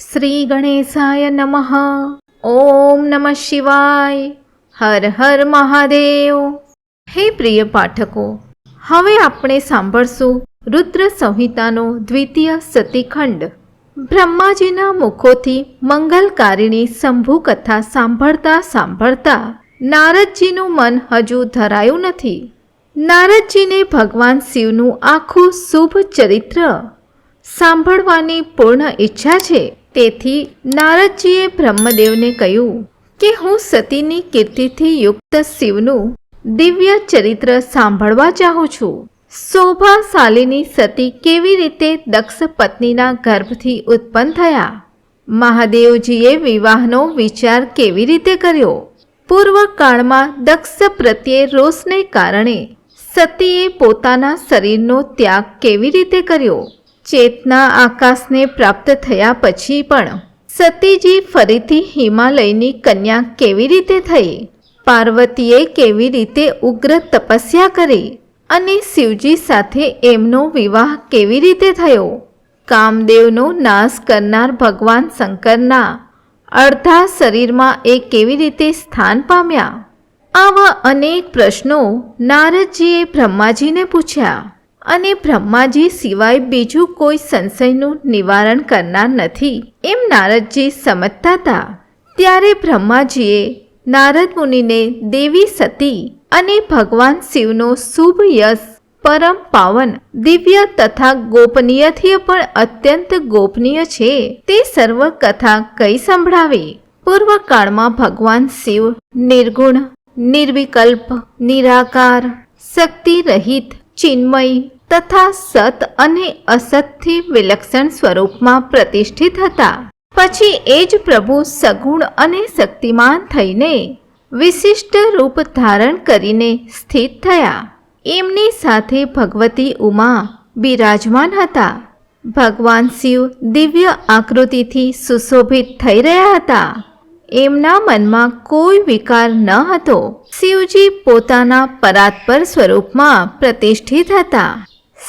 શ્રી ગણેશાય નમઃ ઓમ નમઃ શિવાય હર હર મહાદેવ હે પ્રિય પાઠકો હવે આપણે સાંભળશું રુદ્ર સંહિતાનો દ્વિતીય સતીખંડ બ્રહ્માજીના મુખોથી મંગલકારિણી શંભુ કથા સાંભળતા સાંભળતા નારદજીનું મન હજુ ધરાયું નથી નારદજીને ભગવાન શિવનું આખું શુભ ચરિત્ર સાંભળવાની પૂર્ણ ઈચ્છા છે તેથી નારદજીએ બ્રહ્મદેવને કહ્યું કે હું સતીની કીર્તિથી યુક્ત શિવનું દિવ્ય ચરિત્ર સાંભળવા ચાહું છું. શોભાશાલિની સતી કેવી રીતે દક્ષ પત્નીના ગર્ભથી ઉત્પન્ન થયા? મહાદેવજીએ વિવાહનો વિચાર કેવી રીતે કર્યો? પૂર્વકાળમાં દક્ષ પ્રત્યે રોષને કારણે સતીએ પોતાના શરીરનો ત્યાગ કેવી રીતે કર્યો? ચેતના આકાશને પ્રાપ્ત થયા પછી પણ સતીજી ફરીથી હિમાલયની કન્યા કેવી રીતે થઈ? પાર્વતીએ કેવી રીતે ઉગ્ર તપસ્યા કરી? અને શિવજી સાથે એમનો વિવાહ કેવી રીતે થયો? કામદેવનો નાશ કરનાર ભગવાન શંકરના અડધા શરીરમાં એ કેવી રીતે સ્થાન પામ્યા? આવા અનેક પ્રશ્નો નારદજીએ બ્રહ્માજીને પૂછ્યા. અને બ્રહ્માજી સિવાય બીજું કોઈ સંશયનું નિવારણ કરનાર નથી. એમ નારદજી સમજતા હતા. ત્યારે બ્રહ્માજીએ નારદ મુનિને દેવી સતી અને ભગવાન શિવનો શુભ યશ, પરમ પાવન, દિવ્ય તથા ગોપનીયથી પણ અત્યંત ગોપનીય છે તે સર્વ કથા કઈ સંભળાવી. પૂર્વકાળમાં ભગવાન શિવ નિર્ગુણ, નિર્વિકલ્પ, નિરાકાર શક્તિ રહિત ચિન્મય તથા સત અને અસતથી વિલક્ષણ સ્વરૂપમાં પ્રતિષ્ઠિત હતા. પછી એ જ પ્રભુ સગુણ અને શક્તિમાન થઈને વિશિષ્ટ રૂપ ધારણ કરીને સ્થિત થયા. એમની સાથે ભગવતી ઉમા બિરાજમાન હતા. ભગવાન શિવ દિવ્ય આકૃતિથી સુશોભિત થઈ રહ્યા હતા. એમના મનમાં કોઈ વિકાર ન હતો. શિવજી પોતાના પરાત્પર સ્વરૂપમાં પ્રતિષ્ઠિત હતા.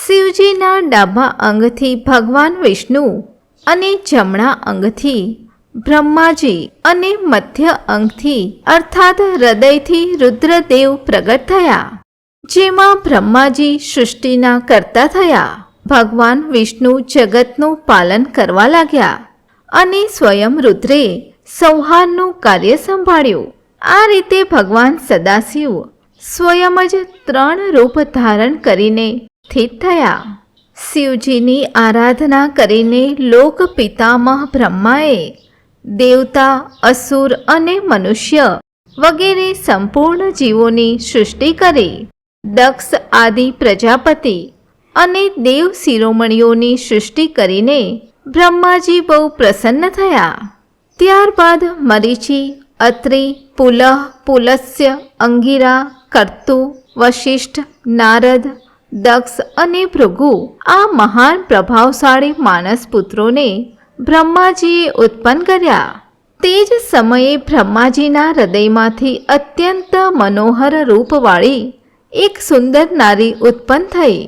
શિવજીના ડાબા અંગથી ભગવાન વિષ્ણુ અને જમણા અંગથી બ્રહ્માજી અને મધ્ય અંગથી અર્થાત હૃદયથી રુદ્રદેવ પ્રગટ થયા. જેમાં બ્રહ્માજી સૃષ્ટિના કરતા થયા. ભગવાન વિષ્ણુ જગતનું પાલન કરવા લાગ્યા અને સ્વયં રુદ્રે સંહારનું કાર્ય સંભાળ્યું. આ રીતે ભગવાન સદાશિવ સ્વયં જ ત્રણ રૂપ ધારણ કરીને સ્થિત થયા. શિવજીની આરાધના કરીને લોક બ્રહ્માએ દેવતા, અસુર અને મનુષ્ય વગેરે સંપૂર્ણ જીવોની સૃષ્ટિ કરી. દક્ષ આદિ પ્રજાપતિ અને દેવ શિરોમણીઓની સૃષ્ટિ કરીને બ્રહ્માજી બહુ પ્રસન્ન થયા. ત્યારબાદ મરીચી, અત્રિ, પુલહ, પુલસ્ય, અંગીરા, કર્તુ, વશિષ્ઠ, નારદ, દક્ષ અને ભૃગુ આ મહાન પ્રભાવશાળી માનસ પુત્રોને બ્રહ્માજીએ ઉત્પન્ન કર્યા. તે જ સમયે બ્રહ્માજીના હૃદયમાંથી અત્યંત મનોહર રૂપવાળી એક સુંદર નારી ઉત્પન્ન થઈ,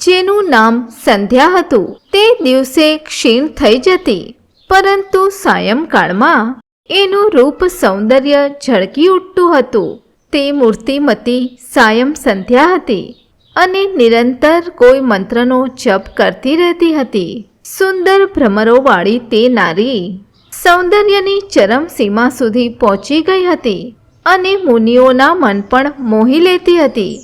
જેનું નામ સંધ્યા હતું. તે દિવસે ક્ષીણ થઈ જતી પરંતુ સાયંકાળમાં એનું રૂપ સૌંદર્ય ઝળકી ઉઠતું હતું. તે મૂર્તિમતી સાયમ સંધ્યા હતી અને નિરંતર કોઈ મંત્રનો જપ કરતી રહેતી હતી. સુંદર ભ્રમરોવાળી તે નારી સૌંદર્યની ચરમ સીમા સુધી પહોંચી ગઈ હતી અને મુનિઓના મન પણ મોહી લેતી હતી.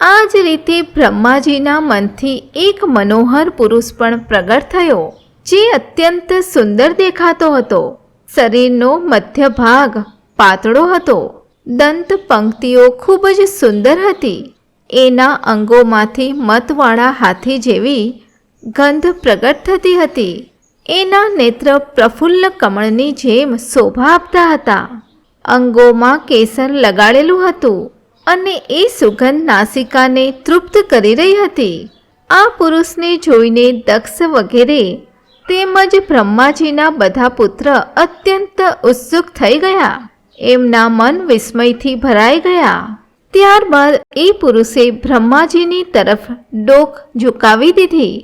આ જ રીતે બ્રહ્માજીના મનથી એક મનોહર પુરુષ પણ પ્રગટ થયો. જે અત્યંત સુંદર દેખાતો હતો. શરીરનો મધ્ય ભાગ પાતળો હતો. દંત પંક્તિઓ ખૂબ જ સુંદર હતી. એના અંગોમાંથી મતવાળા હાથી જેવી ગંધ પ્રગટ થતી હતી. એના નેત્ર પ્રફુલ્લ કમળની જેમ શોભા આપતા હતા. અંગોમાં કેસર લગાડેલું હતું અને એ સુગંધ નાસિકાને તૃપ્ત કરી રહી હતી. આ પુરુષને જોઈને દક્ષ વગેરે તેમજ બ્રહ્માજીના બધા પુત્ર અત્યંત ઉત્સુક થઈ ગયા. એમના મન વિસ્મયથી ભરાઈ ગયા. ત્યારબાદ એ પુરુષે બ્રહ્માજીની તરફ ડોક ઝુકાવી દીધી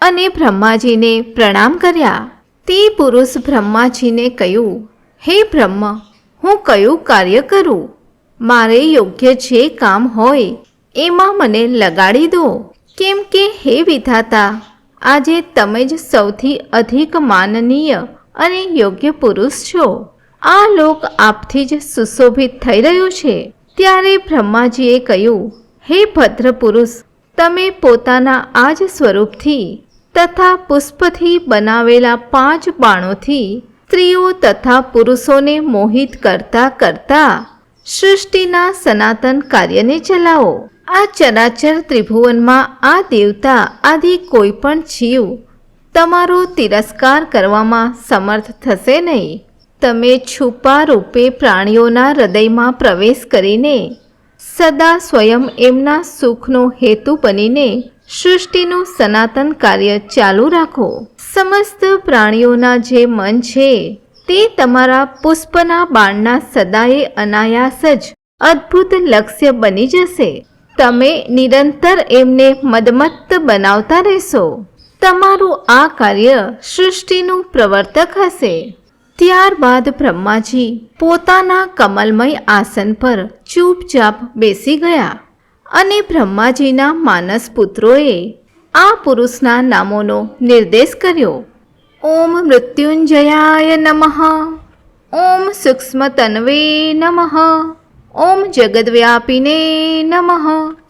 અને બ્રહ્માજીને પ્રણામ કર્યા. તે પુરુષ બ્રહ્માજીને કહ્યું, હે બ્રહ્મ, હું કયું કાર્ય કરું? મારે યોગ્ય જે કામ હોય, એમાં મને લગાડી દો. કેમ કે હે વિધાતા આજે તમે જ સૌથી અધિક માનનીય અને યોગ્ય પુરુષ છો. આ લોક આપથી જ સુશોભિત થઈ રહ્યો છે. ત્યારે બ્રહ્માજીએ કહ્યું, હે ભદ્ર પુરુષ તમે પોતાના આ જ સ્વરૂપથી તથા પુષ્પથી બનાવેલા પાંચ બાણોથી સ્ત્રીઓ તથા પુરુષોને મોહિત કરતા કરતા સૃષ્ટિના સનાતન કાર્યને ચલાવો. આ ચરાચર ત્રિભુવનમાં આ દેવતા આદિ કોઈ પણ જીવ તમારો તિરસ્કાર કરવામાં સમર્થ થશે નહીં. તમે છુપા રૂપે પ્રાણીઓના હૃદયમાં પ્રવેશ કરીને સદા સ્વયં એમના સુખનો હેતુ બનીને સૃષ્ટિનું સનાતન કાર્ય ચાલુ રાખો. સમસ્ત પ્રાણીઓના જે મન છે તે તમારા પુષ્પના બાણના સદાએ અનાયાસ જ અદ્ભુત લક્ષ્ય બની જશે. તમે નિરંતર એમને મદમત્ત બનાવતા રહેશો. તમારું આ કાર્ય સૃષ્ટિનું પ્રવર્તક હશે. ત્યારબાદ બ્રહ્માજી પોતાના કમલમય આસન પર ચૂપચાપ બેસી ગયા અને બ્રહ્માજીના માનસ પુત્રોએ આ પુરુષના નામોનો નિર્દેશ કર્યો. ઓમ મૃત્યુંજયાય નમઃ. ઓમ સૂક્ષ્મતન્વે નમઃ. ઓમ જગદવ્યાપીને નમઃ.